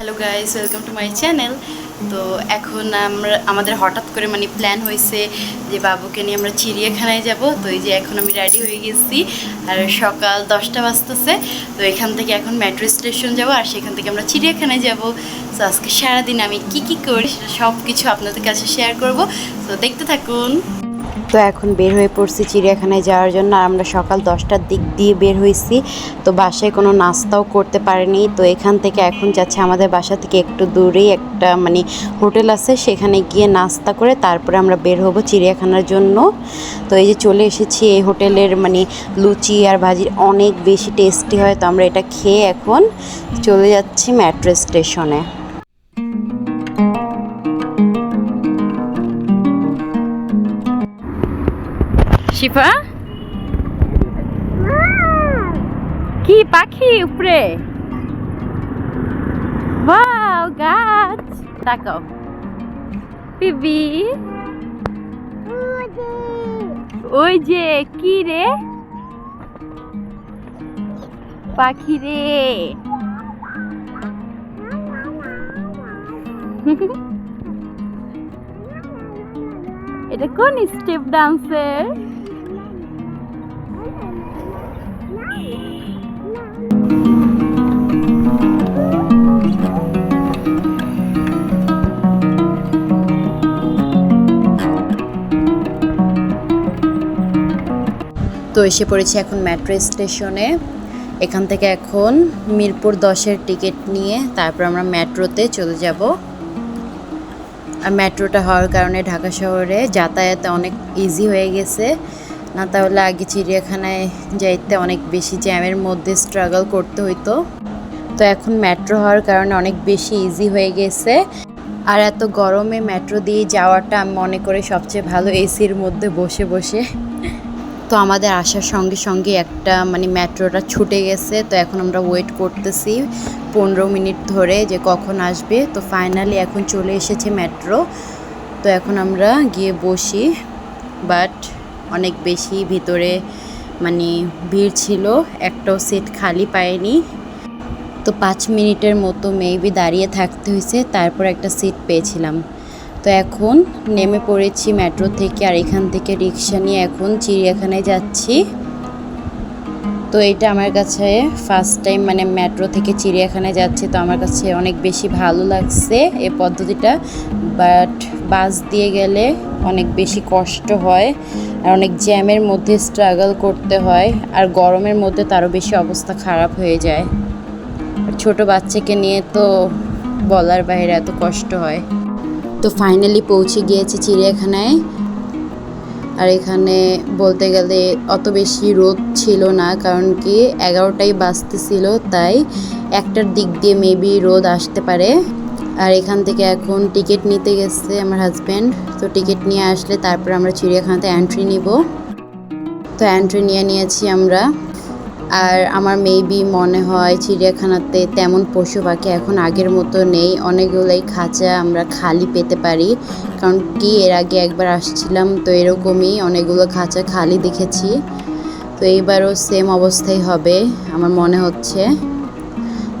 Hello guys welcome to my channel তো এখন আমরা, আমাদের হঠাৎ করে মানে প্ল্যান হয়েছে যে বাবুকে নিয়ে আমরা চিড়িয়াখানায় যাব। তো এই যে এখন আমি রেডি হয়ে গেছি। আর সকাল দশটা বাজতেছে। তো এখান থেকে এখন মেট্রো স্টেশন যাব আর সেখান থেকে আমরা চিড়িয়াখানায় যাব। তো আজকে সারাদিন আমি কি কি করি সব কিছু আপনাদের কাছে শেয়ার করব। তো দেখতে থাকুন। তো এখন বের হয়ে পড়ছি চিড়িয়াখানায় যাওয়ার জন্য, আর আমরা সকাল দশটার দিক দিয়ে বের হয়েছি। তো বাসায় কোনো নাস্তাও করতে পারিনি। তো এখান থেকে এখন যাচ্ছে আমাদের বাসা থেকে একটু দূরেই একটা মানে হোটেল আছে। সেখানে গিয়ে নাস্তা করে তারপরে আমরা বের হব চিড়িয়াখানার জন্য। তো এই যে চলে এসেছি এই হোটেলের মানে লুচি আর ভাজির অনেক বেশি টেস্টি হয়। তো আমরা এটা খেয়ে এখন চলে যাচ্ছি মেট্রো স্টেশনে। শিফা? কি পাখি উপরে? ওয়াও, গাছ। তাকাও। পিবি। ওই যে, কি রে? পাখি রে। এটা কোন স্টেপ ডান্সের? তো এসে পড়েছি এখন মেট্রো স্টেশনে এখান থেকে এখন মিরপুর দশের টিকিট নিয়ে তারপর আমরা মেট্রোতে চলে যাব। আর মেট্রোটা হওয়ার কারণে ঢাকা শহরে যাতায়াতে অনেক ইজি হয়ে গেছে। না তাহলে আগে চিড়িয়াখানায় যাইতে অনেক বেশি জ্যামের মধ্যে স্ট্রাগল করতে হইতো। তো এখন মেট্রো হওয়ার কারণে অনেক বেশি ইজি হয়ে গেছে। আর এত গরমে মেট্রো দিয়ে যাওয়াটা আমি মনে করি সবচেয়ে ভালো এসির মধ্যে বসে বসে। তো আমাদের আসার সঙ্গে সঙ্গে একটা মানে মেট্রোটা ছুটে গেছে, তো এখন আমরা ওয়েট করতেছি পনেরো মিনিট ধরে যে কখন আসবে। তো ফাইনালি এখন চলে এসেছে মেট্রো, তো এখন আমরা গিয়ে বসি বাট অনেক বেশি ভিতরে মানে ভিড় ছিল, একটাও সিট খালি পায়নি তো পাঁচ মিনিটের মতো মেবি দাঁড়িয়ে থাকতে হয়েছে, তারপর একটা সিট পেয়েছিলাম। তো এখন নেমে পড়েছি মেট্রো থেকে আর এখান থেকে রিক্সা নিয়ে এখন চিড়িয়াখানায় যাচ্ছি। তো এটা আমার কাছে ফার্স্ট টাইম মানে মেট্রো থেকে চিড়িয়াখানায় যাচ্ছে, তো আমার কাছে অনেক বেশি ভালো লাগছে এই পদ্ধতিটা। বাট বাস দিয়ে গেলে অনেক বেশি কষ্ট হয় আর অনেক জ্যামের মধ্যে স্ট্রাগল করতে হয় আর গরমের মধ্যে তারও বেশি অবস্থা খারাপ হয়ে যায়। ছোট বাচ্চাকে নিয়ে তো বলার বাইরে এত কষ্ট হয়। তো ফাইনালি পৌঁছে গিয়েছি চিড়িয়াখানায়। আর এখানে বলতে গেলে অত বেশি রোদ ছিল না, কারণ কি এগারোটাই বাজতেছিল, তাই একটার দিক দিয়ে মেবি রোদ আসতে পারে। আর এখান থেকে এখন টিকিট নিতে গেছে আমার হাজব্যান্ড তো টিকিট নিয়ে আসলে তারপর আমরা চিড়িয়াখানাতে এন্ট্রি নিব। তো এন্ট্রি নিয়ে নিয়েছি আমরা। আর আমার মেবি মনে হয় চিড়িয়াখানাতে তেমন পশু পাখি এখন আগের মতো নেই। অনেকগুলোই খাঁচা আমরা খালি পেতে পারি। কারণ কি, এর আগে একবার আসছিলাম, তো এরকমই অনেকগুলো খাঁচা খালি দেখেছি। তো এইবারও সেম অবস্থাই হবে, আমার মনে হচ্ছে।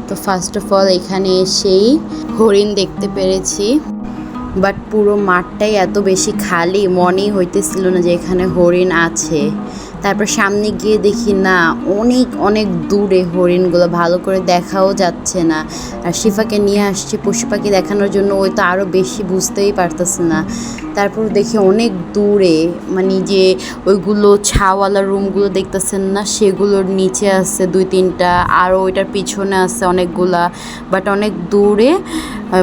তো ফার্স্ট অফ অল এখানে এসেই হরিণ দেখতে পেরেছি। বাট পুরো মাঠটাই এত বেশি খালি, মনেই হইতেছিল না যে এখানে হরিণ আছে। তারপর সামনে গিয়ে দেখি, না, অনেক অনেক দূরে হরিণগুলো, ভালো করে দেখাও যাচ্ছে না। আর শিফাকে নিয়ে আসছি পশু পাখি দেখানোর জন্য, ওই তো আরও বেশি বুঝতেই পারতেছে না। তারপর দেখি অনেক দূরে মানে যে ওইগুলো ছাওয়ালা রুমগুলো দেখতেছেন না, সেগুলোর নিচে আছে দুই তিনটা, আর ওইটার পিছনে আছে অনেকগুলা বাট অনেক দূরে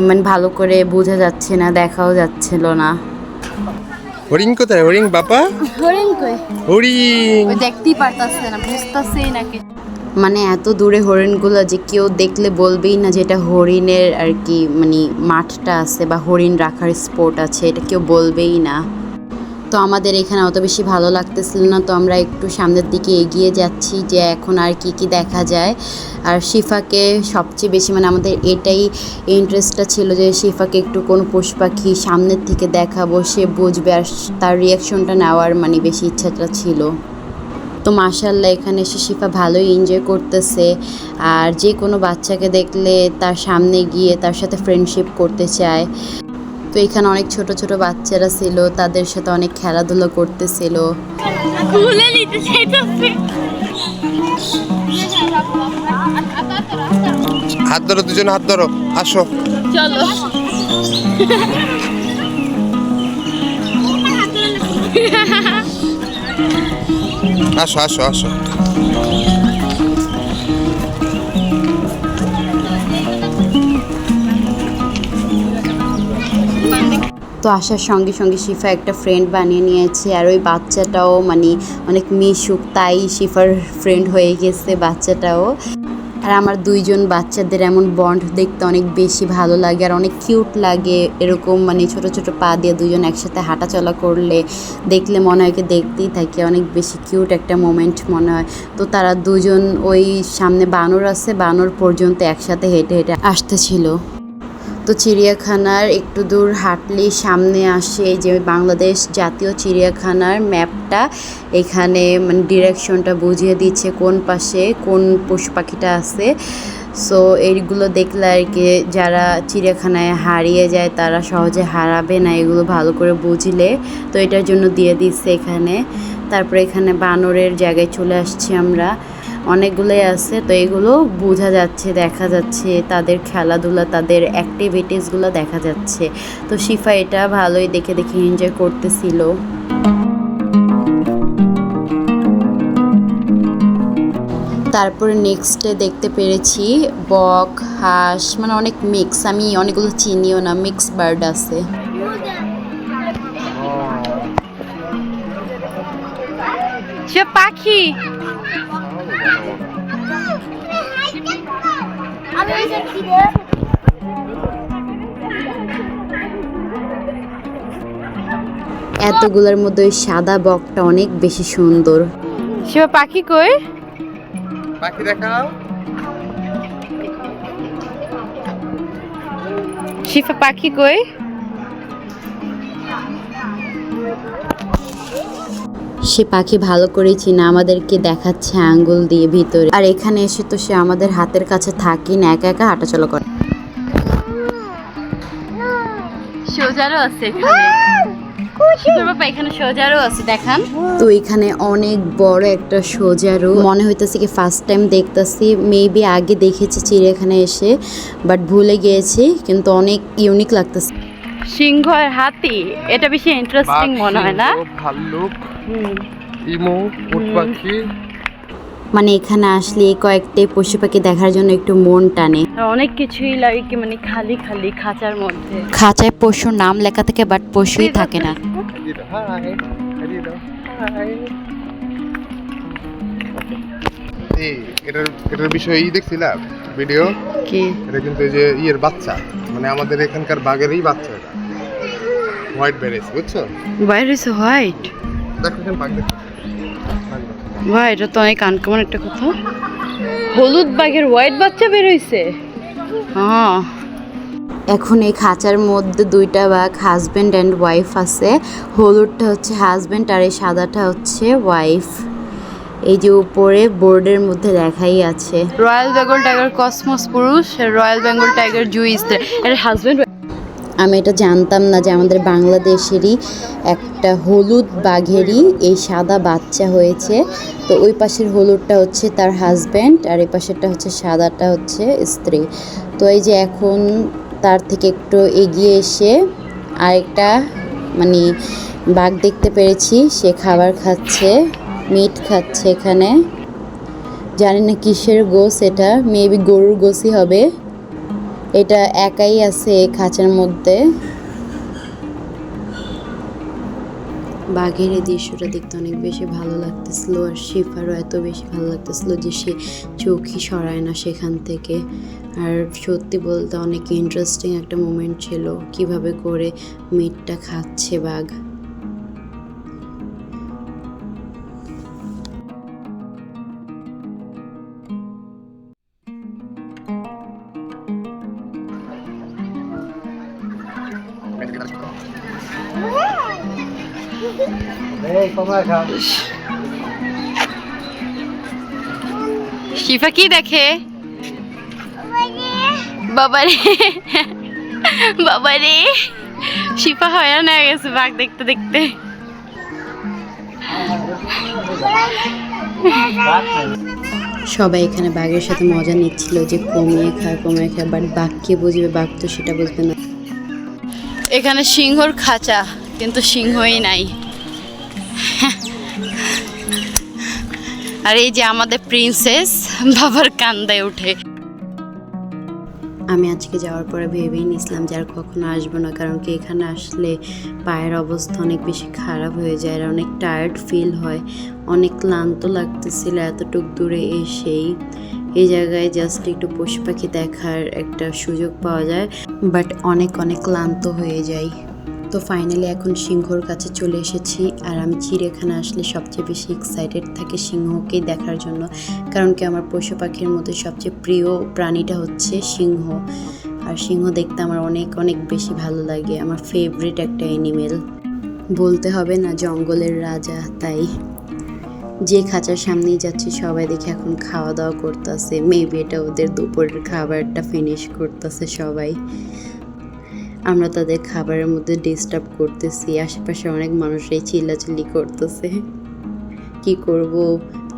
মানে ভালো করে বোঝা যাচ্ছে না, দেখাও যাচ্ছিল না। হরিণ কোথায়? হরিণ বাবা হরিণ কই? হরিণ। দেখতেই পারতাছে না বুঝতেছেই মানে এত দূরে হরিণগুলো যে কেউ দেখলে বলবেই না যে এটা হরিণের আর কি মানে মাঠটা আছে বা হরিণ রাখার স্পট আছে এটা কেউ বলবেই না। তো আমাদের এখানে অত বেশি ভালো লাগতেছিল না, তো আমরা একটু সামনের দিকে এগিয়ে যাচ্ছি যে এখন আর কি কি দেখা যায়। আর শিফাকে সবচেয়ে বেশি মানে আমাদের এটাই ইন্টারেস্টটা ছিল যে শিফাকে একটু কোনো পশু পাখি সামনের থেকে দেখাবো, সে বুঝবে আর তার রিয়াকশনটা নেওয়ার মানে বেশি ইচ্ছাটা ছিল। তো মাশাল্লাহ এখানে এসে শিফা ভালোই এনজয় করতেছে। আর যে কোনো বাচ্চাকে দেখলে তার সামনে গিয়ে তার সাথে ফ্রেন্ডশিপ করতে চায়। তো এখানে অনেক ছোট ছোট বাচ্চারা ছিল তাদের সাথে অনেক খেলাধুলা করতেছিল। হাত ধরো দুজন হাত ধরো আসো। চলো। আসো আসো আসো। তো আসার সঙ্গে সঙ্গে শিফা একটা ফ্রেন্ড বানিয়ে নিয়েছে। আর ওই বাচ্চাটাও মানে অনেক মিশুক, তাই শিফার ফ্রেন্ড হয়ে গেছে বাচ্চাটাও। আর আমার দুইজন বাচ্চাদের এমন বন্ড দেখতে অনেক বেশি ভালো লাগে আর অনেক কিউট লাগে। এরকম মানে ছোট ছোট পা দিয়ে দুজন একসাথে হাঁটাচলা করলে দেখলে মনে হয় দেখতেই থাকে। অনেক বেশি কিউট একটা মোমেন্ট মনে হয়। তো তারা দুজন ওই সামনে বানর আছে, বানর পর্যন্ত একসাথে হেঁটে হেঁটে আসতেছিল। তো চিড়িয়াখানার একটু দূর হাঁটলেই সামনে আসে যে বাংলাদেশ জাতীয় চিড়িয়াখানার ম্যাপটা। এখানে মানে ডিরেকশনটা বুঝিয়ে দিচ্ছে কোন পাশে কোন পশু পাখিটা আছে। সো এইগুলো দেখলে আর কি যারা চিড়িয়াখানায় হারিয়ে যায় তারা সহজে হারাবে না এগুলো ভালো করে বুঝলে। তো এটার জন্য দিয়ে দিচ্ছে এখানে। তারপরে এখানে বানরের জায়গায় চলে আসছি আমরা। অনেকগুলোই আছে, তো এগুলো বোঝা যাচ্ছে, দেখা যাচ্ছে, তাদের খেলাধুলা, তাদের অ্যাক্টিভিটিসগুলো দেখা যাচ্ছে। তো শিফা এটা ভালোই দেখে দেখে এনজয় করতেছিল। তারপরে নেক্সটে দেখতে পেরেছি বক, হাঁস মানে অনেক মিক্স আমি অনেকগুলো চিনিও না মিক্স বার্ড আছে। পাখি! এতগুলোর মধ্যে ওই সাদা বকটা অনেক বেশি সুন্দর। শিবা পাখি কই? পাখি দেখাও। শিফা পাখি কই? সে পাখি ভালো করে চিনা আমাদেরকে দেখাচ্ছে আঙ্গুল দিয়ে ভিতরে। আর এখানে এসে তো সে আমাদের হাতের কাছে থাকি না একা একা হাঁটাচলা করে। সোজারও আছে এখানে। এখানে সোজারও আছে দেখান। তো এখানে অনেক বড় একটা সোজারু মনে হইতেছে কি ফার্স্ট টাইম দেখতেছি মেবি আগে দেখেছি চিড়িয়াখানায় এসে বাট ভুলে গিয়েছি কিন্তু অনেক ইউনিক লাগতেছে। সিংহ আর হাতি এটা বেশি ইন্টারেস্টিং মনে হয় না? ভাল্লুক ইমো উট পাখি। মানে এখানে আসলে কয়েকটি পশু পাখি দেখার জন্য একটু মন টানে। অনেক কিছুই লাগে কি মানে খালি খালি খাঁচার মধ্যে। খাঁচায় পশুর নাম লেখা থাকে বাট পশুই থাকে না। এটার এটার বিষয়ে ই দেখছিলাম ভিডিও কি? এটা কিন্তু যে ইয়ের বাচ্চা। মানে আমাদের এখানকার বাঘেরই বাচ্চা এটা। হোয়াইট বেরিয়েছে বুঝছ? বাইরে হোয়াইট? দেখো এখানে বাঘ দেখো। ভাই এটা তো অনেক আনকমন একটা কথা। হলুদ বাঘের হোয়াইট বাচ্চা বের হইছে হ্যাঁ। এখন এই খাঁচার মধ্যে দুইটা বাঘ হাজব্যান্ড অ্যান্ড ওয়াইফ আছে। হলুদটা হচ্ছে হাজব্যান্ড আর এই সাদাটা হচ্ছে ওয়াইফ এই যে উপরে বোর্ডের মধ্যে লেখাই আছে। রয়্যাল বেঙ্গল টাইগার কসমস পুরুষ রয়্যাল বেঙ্গল টাইগার জুইস এর হাজবেন্ড আমি এটা জানতাম না যে আমাদের বাংলাদেশেরই একটা হলুদ বাঘেরই এই সাদা বাচ্চা হয়েছে। তো ওই পাশের হলুদটা হচ্ছে তার হাজব্যান্ড আর এই পাশেরটা হচ্ছে সাদাটা হচ্ছে স্ত্রী। তো এই যে এখন তার থেকে একটু এগিয়ে এসে আরেকটা মানে বাঘ দেখতে পেরেছি। সে খাবার খাচ্ছে মিট খাচ্ছে এখানে। জানি না কিসের গোস এটা মেবি গরুর গোসই হবে। এটা একাই আছে এই খাঁচার মধ্যে। বাঘের এই দৃশ্যটা দেখতে অনেক বেশি ভালো লাগতেছিল আর শিফারও এত বেশি ভালো লাগতেছিল যে সে চোখই সরায় না সেখান থেকে। আর সত্যি বলতে অনেক ইন্টারেস্টিং একটা মোমেন্ট ছিল, কীভাবে করে মিটটা খাচ্ছে বাঘ। শিফা কি দেখে? বাবারে বাবারে শিফা হয়রান হয়ে গেছে বাঘ দেখতে দেখতে। সবাই এখানে বাঘের সাথে মজা নিচ্ছিল যে কমিয়ে খায় কমিয়ে খায় বাট বাঘ কে বুঝবে? বাঘ তো সেটা বুঝবে না। এখানে সিংহর খাঁচা কিন্তু সিংহই নাই। আর এই যে আমাদের প্রিন্সেস বাবার কান্দায় উঠে আমি আজকে যাওয়ার পরে ভেবেই নিয়েছিলাম যে আর কখনো আসব না, কারণ কি এখানে আসলে পায়ের অবস্থা অনেক বেশি খারাপ হয়ে যায় আর অনেক টায়ার্ড ফিল হয়। অনেক ক্লান্ত লাগতেছিল এতটুক দূরে এসেই। এই জায়গায় জাস্ট একটু পশু পাখি দেখার একটা সুযোগ পাওয়া যায় বাট অনেক অনেক ক্লান্ত হয়ে যাই। তো ফাইনালি এখন সিংহর কাছে চলে এসেছি আর আমি চিড়িয়াখানা আসলে সবচেয়ে বেশি এক্সাইটেড থাকি সিংহকেই দেখার জন্য। কারণ কি আমার পশু পাখির মধ্যে সবচেয়ে প্রিয় প্রাণীটা হচ্ছে সিংহ। আর সিংহ দেখতে আমার অনেক অনেক বেশি ভালো লাগে। আমার ফেভারিট একটা অ্যানিমেল বলতে হবে না জঙ্গলের রাজা, তাই। যে খাঁচার সামনেই যাচ্ছি, সবাই দেখে এখন খাওয়া দাওয়া করতেছে। মেবি এটা ওদের দুপুরের খাবারটা ফিনিশ করতেছে সবাই। আমরা তাদের খাবারের মধ্যে ডিস্টার্ব করতেছি, আশেপাশে অনেক মানুষই চিল্লাচিল্লি করতেছে। কি করব?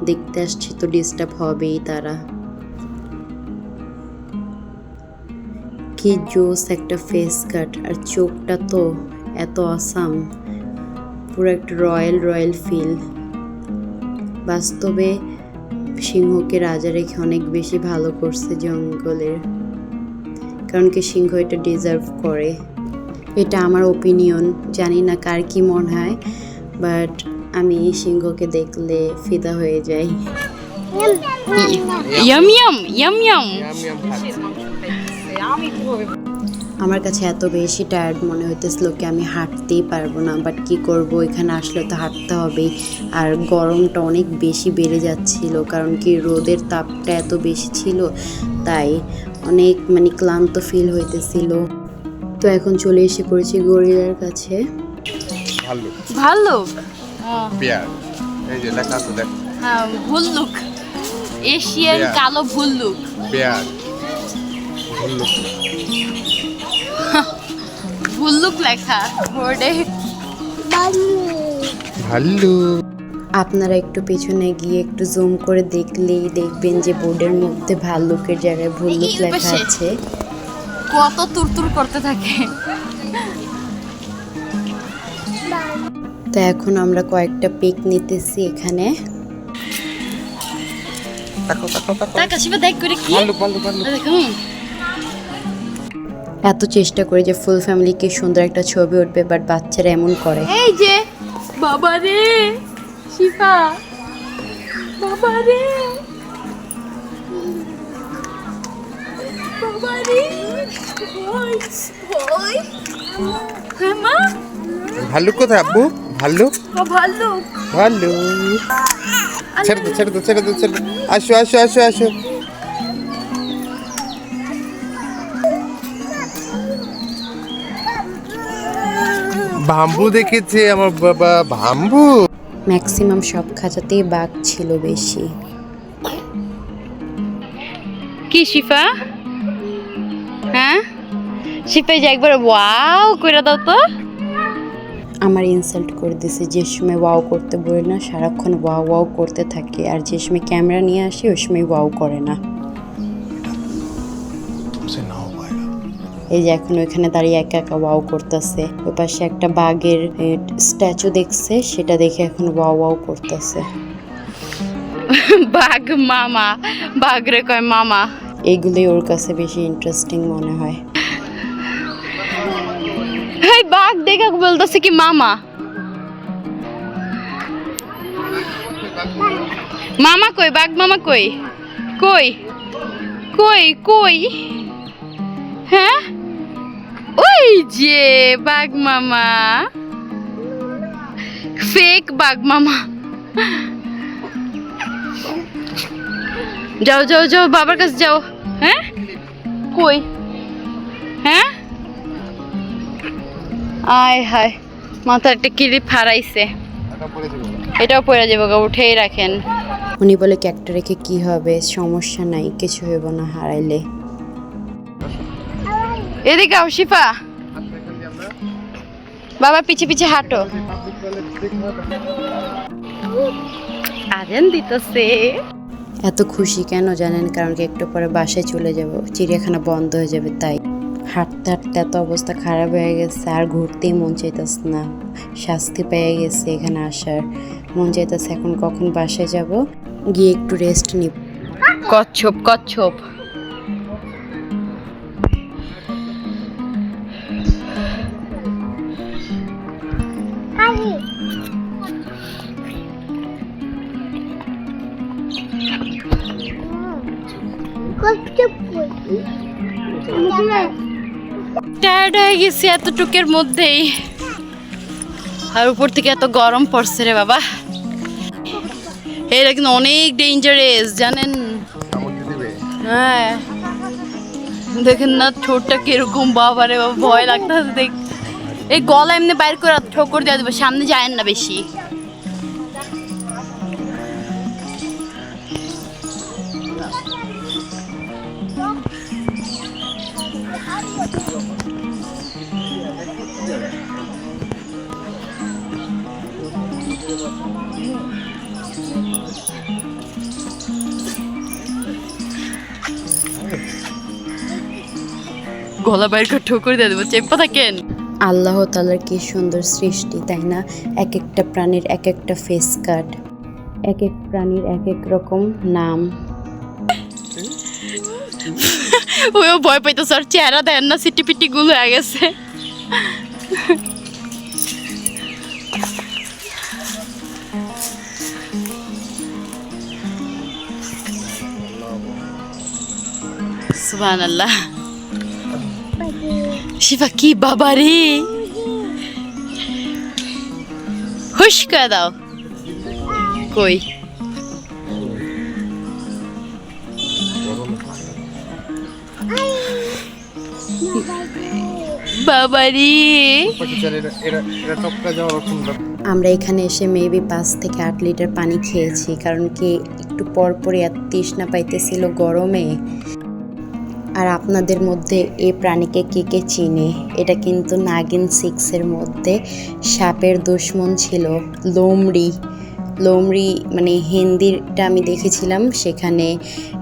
দেখতে আসছি তো ডিস্টার্ব হবেই তারা। কি জোস একটা ফেস কাট আর চোখটা তো এত আসাম পুরো একটা রয়্যাল রয়্যাল ফিল বাস্তবে সিংহকে রাজা রেখে অনেক বেশি ভালো করছে জঙ্গলের। কারণ কি সিংহ এটা ডিজার্ভ করে। এটা আমার ওপিনিয়ন জানি না কার কি মনে হয় বাট আমি সিংহকে দেখলে ফিদা হয়ে যাই। আমার কাছে এত বেশি টায়ার্ড মনে হইতেছিল কি আমি হাঁটতেই পারব না বাট কি করব? এখানে আসলে তো হাঁটতে হবেই। আর গরমটা অনেক বেশি বেড়ে যাচ্ছিল কারণ কি রোদের তাপটা এত বেশি ছিল তাই অনেক মানে ক্লান্ত ফিল হইতেছিল। তো এখন চলে এসে পড়েছি গরিলার কাছে। ভাল্লুক পেয়ার। এই যে লেখা আছে দেখ। হ্যাঁ ভুল্লুক এশিয়ান কালো ভুল্লুক পেয়ার। ভাল্লুক ভুল্লুক লেখা বোর্ডে। ভাল্লুক আপনারা একটু পেছনে গিয়ে একটু জুম করে দেখলেই দেখবেন যে বোর্ডের মধ্যে ভাল্লুকের জায়গায় ভুল্লুক লেখা আছে। কত তুরতুর করতে থাকে। তো এখন আমরা কয়েকটা পিক নিতেছি এখানে। এত চেষ্টা করে যে ফুল ফ্যামিলিকে সুন্দর একটা ছবি উঠবে বাট বাচ্চারা এমন করে। এই যে বাবা রে! শিফা বাবা রে। বাবা রে। হ্যাঁ মা। ভাল্লুক কোথায় আব্বু? ভাল্লুক? ও ভালো ভাল্লুক। ছেড়ে দে ছেড়ে দে ছেড়ে দে ছেড়ে আসো আসো আসো আসো। বাম্বু দেখেছে আমার বাবা বাম্বু ম্যাক্সিমাম সব খাঁচাতেই বাঘ ছিল বেশি। কি শিফা? হ্যাঁ? শিফা যে একবার ওয়াও করে দাও তো। আমার ইনসাল্ট করে দিছে যে সময় ওয়াও করতে বলে না সারাক্ষণ ওয়াও ওয়াও করতে থাকে আর যে সময় ক্যামেরা নিয়ে আসে ওই সময় ওয়াও করে না। এই যে এখন ওইখানে দাঁড়িয়ে একা একা ওয়াও করতেছে। ওই পাশে একটা বাঘের স্ট্যাচু দেখছে সেটা দেখে এখন ওয়াও ওয়াও করতেছে। বাঘ মামা বাঘ রে কয় মামা। এইগুলোই ওর কাছে বেশি ইন্টারেস্টিং মনে হয়। এই বাঘ দেখা বলতেছে কি মামা। মামা কই বাঘ মামা কই? কই? কই কই? হ্যাঁ? যে বাঘ মামা। ফেক বাঘ মামা। যাও যাও যাও বাবার কাছে যাও। হ্যাঁ? কই? হ্যাঁ? আয় হায় মাথার একটা কিলিপ হারাইছে। এটাও পড়ে যাব। গা উঠেই রাখেন। উনি বলে ক্যাকটা রেখে কি হবে? সমস্যা নাই কিছু হইব না হারাইলে। এদিকে আও শিফা। বাবা পিছে পিছে হাঁটো। আজান দিতেছে। এত খুশি কেন জানেন? কারণ কি একটু পরে বাসায় চলে যাব। চিড়িয়াখানা বন্ধ হয়ে যাবে তাই। হাঁটতে হাঁটতে এত অবস্থা খারাপ হয়ে গেছে আর ঘুরতেই মন চাইতেছে না। শাস্তি পেয়ে গেছে এখানে আসার। মন চাইতেছে এখন কখন বাসায় যাব? গিয়ে একটু রেস্ট নিব। কচ্ছপ কচ্ছপ। টায়ার্ড হয়ে গেছি এতটুকের মধ্যেই। আর উপর থেকে এত গরম পড়ছে রে বাবা। এটা কিন্তু অনেক ডেঞ্জারাস জানেন? হ্যাঁ। দেখেন না, ঠোঁটটা কীরকম বাবারে বাবা, ভয় লাগতেছে দেখ। এই গলা এমনি বাইর করে ঠোকর দিয়ে দেবো, সামনে যায় না বেশি। গলা বাইর করে ঠোকর দিয়ে দেবো। চেপা থাকেন। আল্লাহ তালার কি সুন্দর সৃষ্টি তাই না? এক একটা প্রাণীর এক একটা ফেস কাট এক এক প্রাণীর এক এক রকম নাম। ওইও ভয় পাইতেছে আর চেহারা দেন না সিটি পিটি গুলো হয়ে গেছে। সুবহান শিবা, কি বাবা রে? হুশ করে দাও। কই? বাবা রে। পাখিচার এরা এরা এরা টপকা যাওয়ার সুন্দর আমরা এখানে এসে মেবি পাঁচ থেকে আট লিটার পানি খেয়েছি, কারণ কি একটু পর আর তৃষ্ণা পাইতেছিল গরমে। আর আপনাদের মধ্যে এই প্রাণীকে কে কে চিনে? এটা কিন্তু নাগিন সিক্সের মধ্যে সাপের দুশ্মন ছিল, লোমড়ি। লোমড়ি মানে হিন্দিটা আমি দেখেছিলাম, সেখানে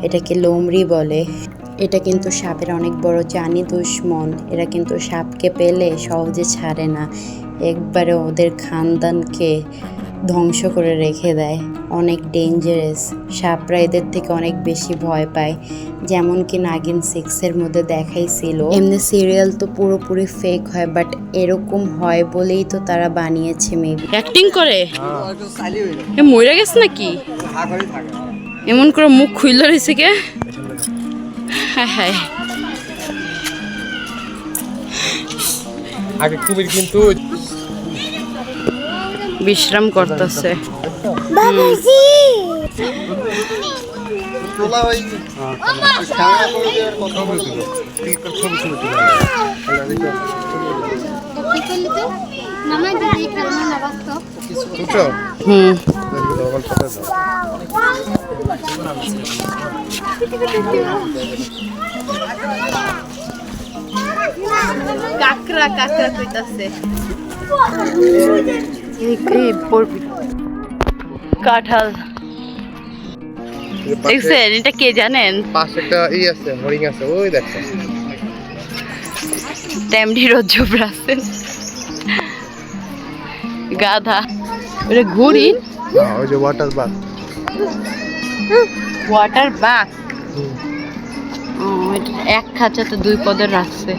এটাকে লোমড়ি বলে। এটা কিন্তু সাপের অনেক বড় জানি দুশ্মন। এরা কিন্তু সাপকে পেলে সহজে ছাড়ে না। একবারে ওদের খানদানকে ধ্বংস করে রেখে দেয়। অনেক ডেঞ্জারাস সাপরা এদের থেকে অনেক বেশি ভয় পায়। যেমন কি নাগিন সিক্সের মধ্যে দেখাইছিল। এমনি সিরিয়াল তো পুরোপুরি ফেক হয় বাট এরকম হয় বলেই তো তারা বানিয়েছে মেবি অ্যাক্টিং করে? এ মরে গেছে নাকি? এমন করে মুখ খুইল রয়েছে কে? হ্যাঁ হ্যাঁ। আগে কুমির কিন্তু তুলে বুঝছ হুম। কাকড়া কাকড়া কইতাছে। কাঁঠাল। দেখছেন এটা কে জানেন? পাশে একটা ই আছে হরিং আছে ওই দেখো তেমনি রজ্জবরা আছেন গাধা। এটা ঘুরি হ্যাঁ, ওই যে ওয়াটার বাথ ওয়াটার বাক এক খাঁচাতে দুই পদের রাখছে।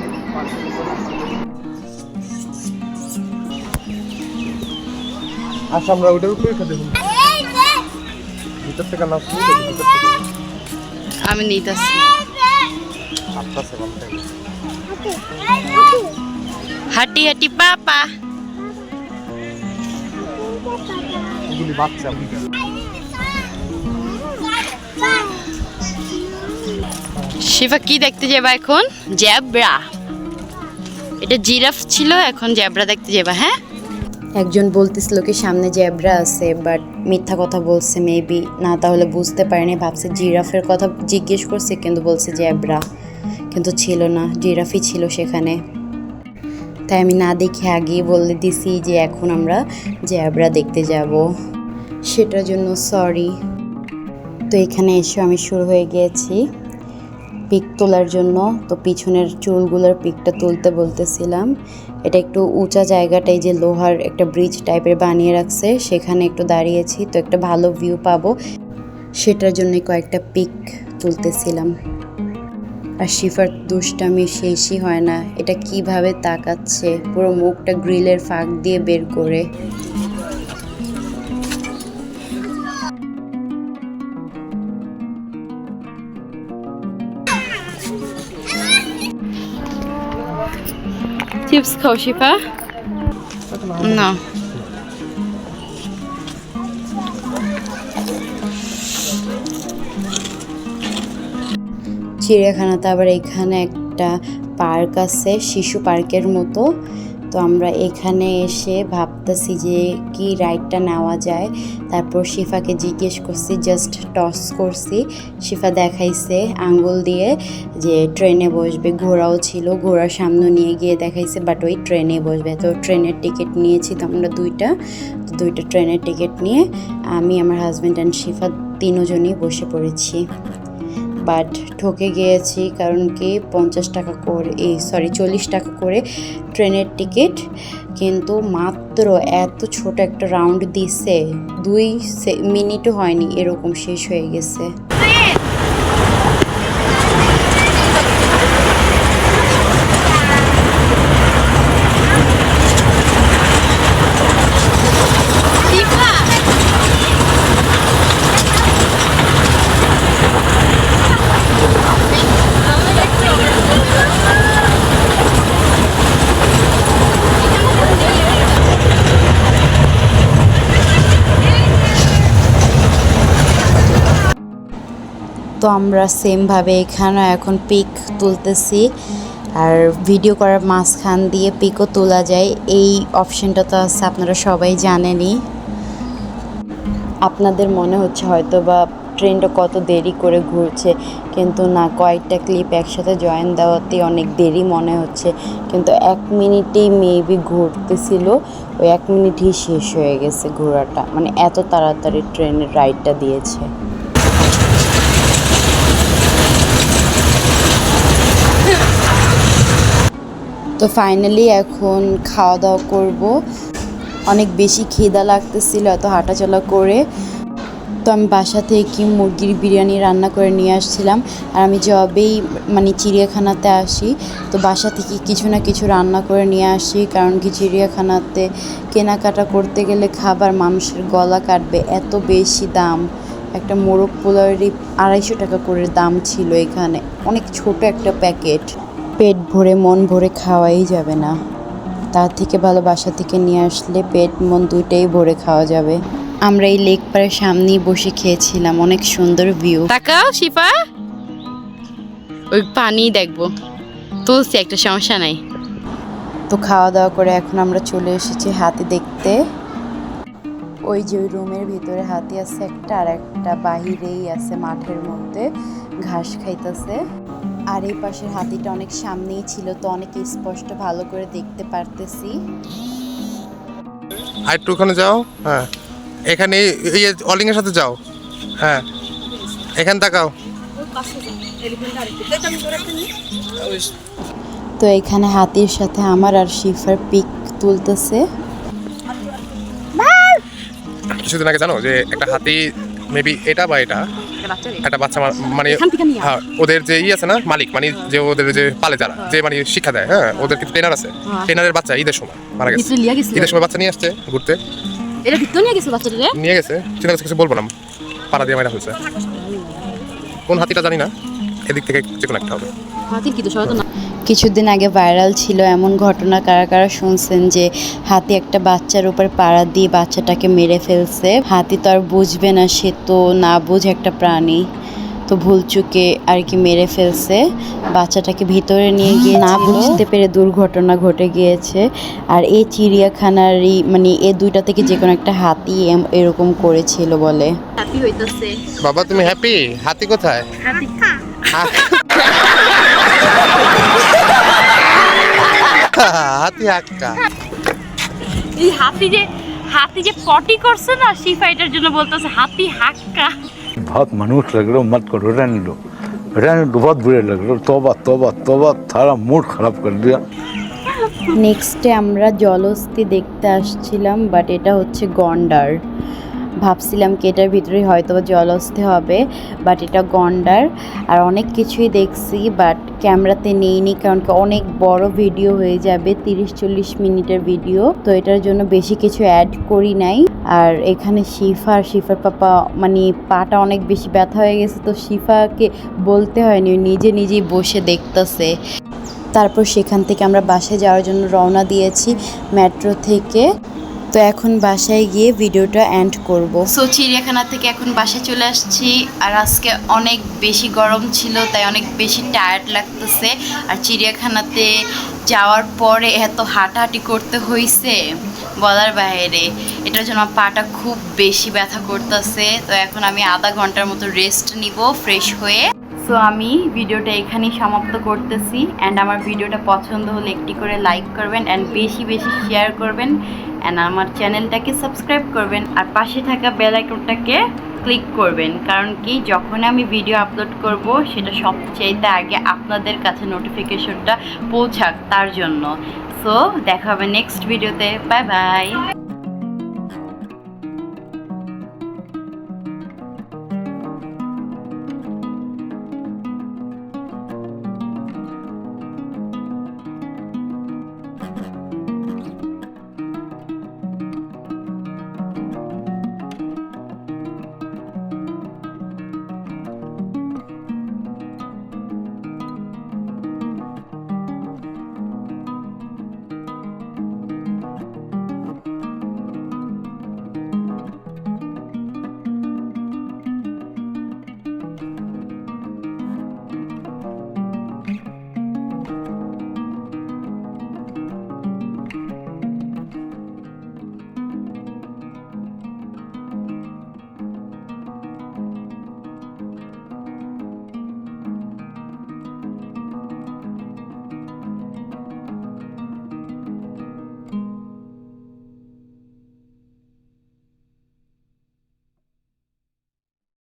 আচ্ছা আমরা ওটার উপরে খেতে দেবো ভিতর থেকে না আমি নিতেছি। হাঁটি হাঁটি পাপা বাচ্চা শিফা কি দেখতে যাবা এখন? জ্যাবরা। এটা জিরাফ ছিল এখন জ্যাবরা দেখতে যাবা হ্যাঁ? একজন বলতেছিল কি, সামনে জ্যাবরা আছে বাট মিথ্যা কথা বলছে মেবি না, তাহলে বুঝতে পারেনি। ভাবছে জিরাফের কথা জিজ্ঞেস করছে, কিন্তু বলছে জ্যাবরা কিন্তু ছিল না, জিরাফই ছিল সেখানে। তাই আমি না দেখে আগেই বলে দিছি যে এখন আমরা জ্যাবরা দেখতে যাব। সেটার জন্য সরি তো এখানে এসে আমি শুরু হয়ে গিয়েছি পিক তোলার জন্য। তো পিছনের চুলগুলোর পিকটা তুলতে বলতেছিলাম। এটা একটু উঁচা জায়গাটাই যে লোহার একটা ব্রিজ টাইপের বানিয়ে রাখছে, সেখানে একটু দাঁড়িয়েছি, তো একটা ভালো ভিউ পাবো। সেটার জন্য কয়েকটা পিক তুলতেছিলাম। আর শিফার দুষ্টামি শেষই হয় না। এটা কীভাবে তাকাচ্ছে? পুরো মুখটা গ্রিলের ফাঁক দিয়ে বের করে। চিপস খাও, শিফা? না। চিড়িয়াখানাতে আবার এখানে একটা পার্ক আছে, শিশু পার্কের মতো। তো আমরা এখানে এসে ভাবতেছি যে কি রাইডটা নেওয়া যায়। তারপর শিফাকে জিজ্ঞেস করছি জাস্ট টস করছি। শিফা দেখাইছে আঙ্গুল দিয়ে যে ট্রেনে বসবে। ঘোড়াও ছিল, ঘোড়ার সামনে নিয়ে গিয়ে দেখাইছে বাট ওই ট্রেনে বসবে। তো ট্রেনের টিকিট নিয়েছি তো আমরা দুইটা। তো দুইটা ট্রেনের টিকিট নিয়ে আমি, আমার হাজব্যান্ড অ্যান্ড শিফা তিনজনই বসে পড়েছি। বাট ঠকে গিয়েছি কারণ কি, পঞ্চাশ টাকা করে, এই সরি চল্লিশ টাকা করে ট্রেনের টিকিট কিন্তু মাত্র এত ছোট একটা রাউন্ড দিছে দুই মিনিটও হয়নি এরকম শেষ হয়ে গেছে। তো আমরা সেমভাবে এখানে এখন পিক তুলতেছি। আর ভিডিও করার মাঝখান দিয়ে পিকও তোলা যায়। এই অপশানটা তো আছে, আপনারা সবাই জানেনই। আপনাদের মনে হচ্ছে হয়তো বা ট্রেনটা কত দেরি করে ঘুরছে, কিন্তু না, কয়েকটা ক্লিপ একসাথে জয়েন দেওয়াতে অনেক দেরি মনে হচ্ছে। কিন্তু এক মিনিটেই মেবি ঘুরতেছিল, ওই এক মিনিটই শেষ হয়ে গেছে ঘোরাটা। মানে এত তাড়াতাড়ি ট্রেনের রাইডটা দিয়েছে। তো ফাইনালি এখন খাওয়া দাওয়া করব। অনেক বেশি খিদা লাগতেছিল এত হাঁটাচলা করে। তো আমি বাসা থেকে মুরগির বিরিয়ানি রান্না করে নিয়ে আসছিলাম। আর আমি যবেই মানে চিড়িয়াখানাতে আসি, তো বাসা থেকে কিছু না কিছু রান্না করে নিয়ে আসি। কারণ কি চিড়িয়াখানাতে কেনাকাটা করতে গেলে খাবার মানুষের গলা কাটবে, এত বেশি দাম। একটা মোরগ পোলাওয়েরই আড়াইশো টাকা করে দাম ছিল এখানে। অনেক ছোট একটা প্যাকেট। পেট ভরে মন ভরে খাওয়াই যাবে না। তার থেকে ভালো বাসা থেকে নিয়ে আসলে পেট মন দুইটাই ভরে খাওয়া যাবে। আমরা এই লেক পাড়ের সামনেই বসে খেয়েছিলাম অনেক সুন্দর ভিউ তাকাও শিফা। ওই পানি দেখব। তুলছি একটা সমস্যা নাই। তো খাওয়া দাওয়া করে এখন আমরা চলে এসেছি হাতি দেখতে। ওই যে ওই রুমের ভিতরে হাতি আছে একটা আর একটা বাহিরেই আছে মাঠের মধ্যে ঘাস খাইতেছে। আর এই পাশের হাতিটা অনেক সামনেই ছিল তো অনেক স্পষ্ট ভালো করে দেখতে পারতেছি। আর একটু ওখানে যাও হ্যাঁ। এখানে এই অলিং এর সাথে যাও হ্যাঁ। এখান তাকাও। তো এখানে হাতির সাথে আমার আর শিফার পিক তুলতেছে। কিছুদিন আগে জানো যে একটা হাতি মেবি এটা বা এটা। একটা বাচ্চা মানে হ্যাঁ ওদের যে ই আছে না মালিক মানে যে ওদের যে পালে যারা যে মানে শিক্ষা দেয় হ্যাঁ ওদের কিন্তু ট্রেনার আছে। ট্রেনারের বাচ্চা ঈদের সময় মারা গেছে। ঈদের সময় বাচ্চা নিয়ে আসছে ঘুরতে। এটা ভিতরে নিয়ে গেছিল বাচ্চাটা রে? নিয়ে গেছে। চিন্তা করছে কিছু বলব না পাড়া দিয়ে মারা হয়েছে কোন হাতিটা জানি না এদিক থেকে যে কোনো একটা হবে। হাতির কি তো সবাই তো না। কিছুদিন আগে ভাইরাল ছিল এমন ঘটনা কারা কারা শুনছেন যে হাতি একটা বাচ্চার উপর পাড়া দিয়ে বাচ্চাটাকে মেরে ফেলছে? হাতি তো আর বুঝবে না সে তো না বুঝে একটা প্রাণী। তো ভুল চুকে আর কি মেরে ফেলছে। বাচ্চাটাকে ভিতরে নিয়ে গিয়ে না বুঝতে পেরে দুর্ঘটনা ঘটে গিয়েছে। আর এই চিড়িয়াখানারই মানে এ দুইটা থেকে যে কোনো একটা হাতি এরকম করেছিল বলে। হ্যাপি হইতাছে। বাবা তুমি হ্যাপি হাতি কোথায়? হাতি হাক্কা এই হাতি যে হাতি যে পটি করছে না শিফা এটার জন্য বলতেছে হাতি হাক্কা बहुत मनुष्य लग रहे हो मत करो रहने दो रहने दो बहुत बुरे लग रहे हो तोबा तोबा तोबा सारा मूड खराब कर दिया নেক্সটে আমরা জলস্থি দেখতে আসছিলাম বাট এটা হচ্ছে গন্ডার ভাবছিলাম কি এটার ভিতরে হয়তো বা আসতে হবে বাট এটা গন্ডার। আর অনেক কিছুই দেখছি বাট ক্যামেরাতে নেইনি, কারণ কি অনেক বড় ভিডিও হয়ে যাবে, তিরিশ চল্লিশ মিনিটের ভিডিও তো এটার জন্য বেশি কিছু অ্যাড করি নাই। আর এখানে শিফা আর শিফার পাপা মানে পাটা অনেক বেশি ব্যথা হয়ে গেছে, তো শিফাকে বলতে হয়নি নিজে নিজেই বসে দেখতেছে। তারপর সেখান থেকে আমরা বাসে যাওয়ার জন্য রওনা দিয়েছি মেট্রো থেকে। তো এখন বাসায় গিয়ে ভিডিওটা এন্ড করব। সো চিড়িয়াখানা থেকে এখন বাসায় চলে আসছি। আর আজকে অনেক বেশি গরম ছিল, তাই অনেক বেশি টায়ার্ড লাগতেছে। আর চিড়িয়াখানাতে যাওয়ার পরে এত হাঁটাহাঁটি করতে হয়েছে বলার বাইরে। এটার জন্য আমার পাটা খুব বেশি ব্যথা করতেছে। তো এখন আমি আধা ঘণ্টার মতো রেস্ট নিব ফ্রেশ হয়ে। সো আমি ভিডিওটা এখানেই সমাপ্ত করতেছি অ্যান্ড আমার ভিডিওটা পছন্দ হলে একটি করে লাইক করবেন অ্যান্ড বেশি বেশি শেয়ার করবেন অ্যান্ড আমার চ্যানেলটাকে সাবস্ক্রাইব করবেন আর পাশে থাকা বেল আইকনটাকে ক্লিক করবেন কারণ কি যখন আমি ভিডিও আপলোড করব সেটা সবচেয়েতে আগে আপনাদের কাছে নোটিফিকেশনটা পৌঁছাক তার জন্য। সো দেখা হবে নেক্সট ভিডিওতে বাই বাই